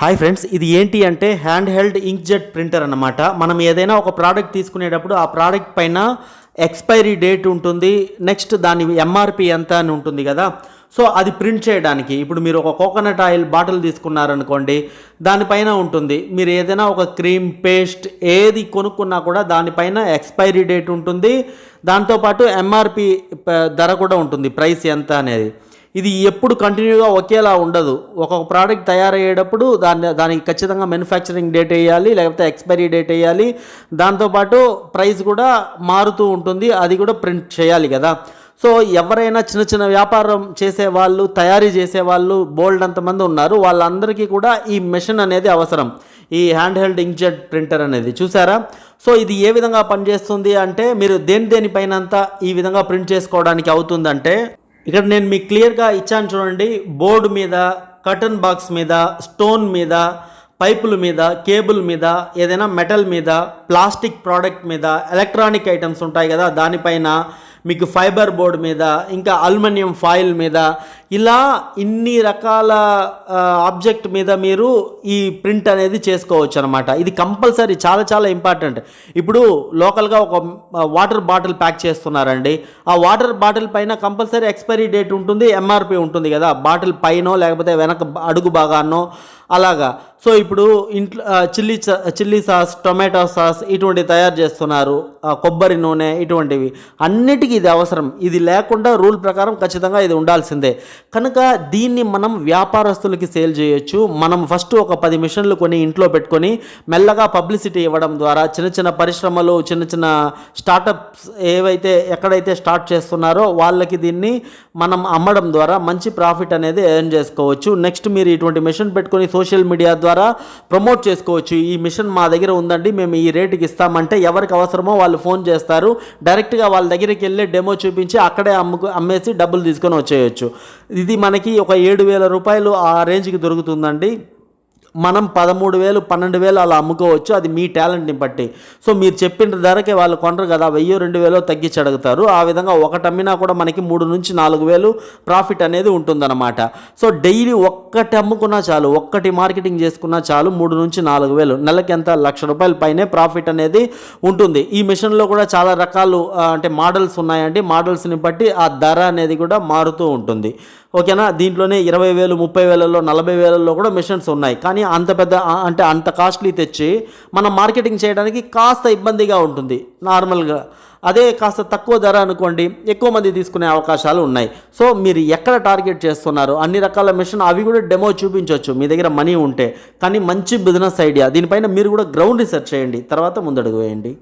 Hi friends ఇది ఏంటి అంటే హ్యాండ్ హెల్డ్ ఇంక్జెట్ ప్రింటర్ అన్నమాట. మనం ఏదైనా ఒక ప్రోడక్ట్ తీసుకునేటప్పుడు ఆ ప్రోడక్ట్ పైన ఎక్స్పైరీ డేట్ ఉంటుంది. నెక్స్ట్ దాని ఎంఆర్పి ఎంత అని ఉంటుంది కదా. సో అది ప్రింట్ చేయడానికి ఇప్పుడు మీరు ఒక కోకోనట్ ఆయిల్ బాటిల్ తీసుకున్నారనుకోండి దానిపైన ఉంటుంది. మీరు ఏదైనా ఒక క్రీమ్ పేస్ట్ ఏది కొనుక్కున్నా కూడా దానిపైన ఎక్స్పైరీ డేట్ ఉంటుంది. దాంతోపాటు ఎంఆర్పి ధర కూడా ఉంటుంది. ప్రైస్ ఎంత అనేది. ఇది ఎప్పుడు కంటిన్యూగా ఒకేలా ఉండదు. ఒక్కొక్క ప్రోడక్ట్ తయారయ్యేటప్పుడు దాన్ని దానికి ఖచ్చితంగా మ్యానుఫ్యాక్చరింగ్ డేట్ వేయాలి లేకపోతే ఎక్స్పైరీ డేట్ వేయాలి. దాంతోపాటు ప్రైస్ కూడా మారుతూ ఉంటుంది. అది కూడా ప్రింట్ చేయాలి కదా. సో ఎవరైనా చిన్న చిన్న వ్యాపారం చేసే వాళ్ళు తయారీ చేసే వాళ్ళు బోల్డ్ అంతమంది ఉన్నారు. వాళ్ళందరికీ కూడా ఈ మెషిన్ అనేది అవసరం. ఈ హ్యాండ్ హెల్డ్ ఇంక్జెట్ ప్రింటర్ అనేది చూసారా? సో ఇది ఏ విధంగా పనిచేస్తుంది అంటే మీరు దేని దేనిపైనంతా ఈ విధంగా ప్రింట్ చేసుకోవడానికి అవుతుందంటే ఇక్కడ నేను మీకు క్లియర్గా ఇచ్చాను చూడండి. బోర్డు మీద కటన్ బాక్స్ మీద స్టోన్ మీద పైపుల మీద కేబుల్ మీద ఏదైనా మెటల్ మీద ప్లాస్టిక్ ప్రోడక్ట్ మీద ఎలక్ట్రానిక్ ఐటమ్స్ ఉంటాయి కదా దానిపైన మీకు ఫైబర్ బోర్డ్ మీద ఇంకా అల్యూమినియం ఫాయిల్ మీద ఇలా ఇన్ని రకాల ఆబ్జెక్ట్ మీద మీరు ఈ ప్రింట్ అనేది చేసుకోవచ్చు అనమాట ఇది కంపల్సరీ చాలా చాలా ఇంపార్టెంట్. ఇప్పుడు లోకల్గా ఒక వాటర్ బాటిల్ ప్యాక్ చేస్తున్నారండి. ఆ వాటర్ బాటిల్ పైన కంపల్సరీ ఎక్స్పైరీ డేట్ ఉంటుంది ఎంఆర్పి ఉంటుంది కదా. బాటిల్ పైనో లేకపోతే వెనక అడుగు భాగాన్నో అలాగా. సో ఇప్పుడు ఇంట్లో chilli chilli sauce tomato sauce ఇటువంటివి తయారు చేస్తున్నారు. కొబ్బరి నూనె ఇటువంటివి. అన్నిటికీ ఇది అవసరం. ఇది లేకుండా రూల్ ప్రకారం ఖచ్చితంగా ఇది ఉండాల్సిందే. కనుక దీన్ని మనం వ్యాపారస్తులకి సేల్ చేయొచ్చు. మనం ఫస్ట్ ఒక పది మిషన్లు కొని ఇంట్లో పెట్టుకొని మెల్లగా పబ్లిసిటీ ఇవ్వడం ద్వారా చిన్న చిన్న పరిశ్రమలు చిన్న చిన్న స్టార్టప్స్ ఏవైతే ఎక్కడైతే స్టార్ట్ చేస్తున్నారో వాళ్ళకి దీన్ని మనం అమ్మడం ద్వారా మంచి ప్రాఫిట్ అనేది ఎర్న్ చేసుకోవచ్చు. నెక్స్ట్ మీరు ఇటువంటి మిషన్ పెట్టుకొని సోషల్ మీడియా ద్వారా ద్వారా ప్రమోట్ చేసుకోవచ్చు. ఈ మిషన్ మా దగ్గర ఉందండి. మేము ఈ రేటుకి ఇస్తామంటే ఎవరికి అవసరమో వాళ్ళు ఫోన్ చేస్తారు. డైరెక్ట్గా వాళ్ళ దగ్గరికి వెళ్ళి డెమో చూపించి అక్కడే అమ్ముకు అమ్మేసి డబ్బులు తీసుకొని వచ్చేయచ్చు. ఇది మనకి ఒక ఏడు వేల రూపాయలు ఆ రేంజ్కి దొరుకుతుందండి. మనం పదమూడు వేలు పన్నెండు వేలు అలా అమ్ముకోవచ్చు. అది మీ టాలెంట్ని బట్టి. సో మీరు చెప్పిన ధరకే వాళ్ళు కొనరు కదా. వెయ్యి రెండు వేలు తగ్గించి అడుగుతారు. ఆ విధంగా ఒకటి అమ్మినా కూడా మనకి మూడు నుంచి నాలుగు వేలు ప్రాఫిట్ అనేది ఉంటుందన్నమాట. సో డైలీ ఒక్కటి అమ్ముకున్నా చాలు ఒక్కటి మార్కెటింగ్ చేసుకున్నా చాలు మూడు నుంచి నాలుగు వేలు. నెలకి ఎంత? లక్ష రూపాయల పైనే ప్రాఫిట్ అనేది ఉంటుంది. ఈ మిషన్లో కూడా చాలా రకాలు అంటే మోడల్స్ ఉన్నాయండి. మోడల్స్ని బట్టి ఆ ధర అనేది కూడా మారుతూ ఉంటుంది. ఓకేనా? దీంట్లోనే ఇరవై వేలు ముప్పై వేలలో నలభై వేలలో కూడా మిషన్స్ ఉన్నాయి. కానీ అంత పెద్ద అంటే అంత కాస్ట్లీ తెచ్చి మనం మార్కెటింగ్ చేయడానికి కాస్త ఇబ్బందిగా ఉంటుంది. నార్మల్గా అదే కాస్త తక్కువ ధర అనుకోండి ఎక్కువ మంది తీసుకునే అవకాశాలు ఉన్నాయి. సో మీరు ఎక్కడ టార్గెట్ చేస్తున్నారు? అన్ని రకాల మిషన్ అవి కూడా డెమో చూపించవచ్చు మీ దగ్గర మనీ ఉంటే. కానీ మంచి బిజినెస్ ఐడియా. దీనిపైన మీరు కూడా గ్రౌండ్ రీసెర్చ్ చేయండి. తర్వాత ముందడుగు వేయండి.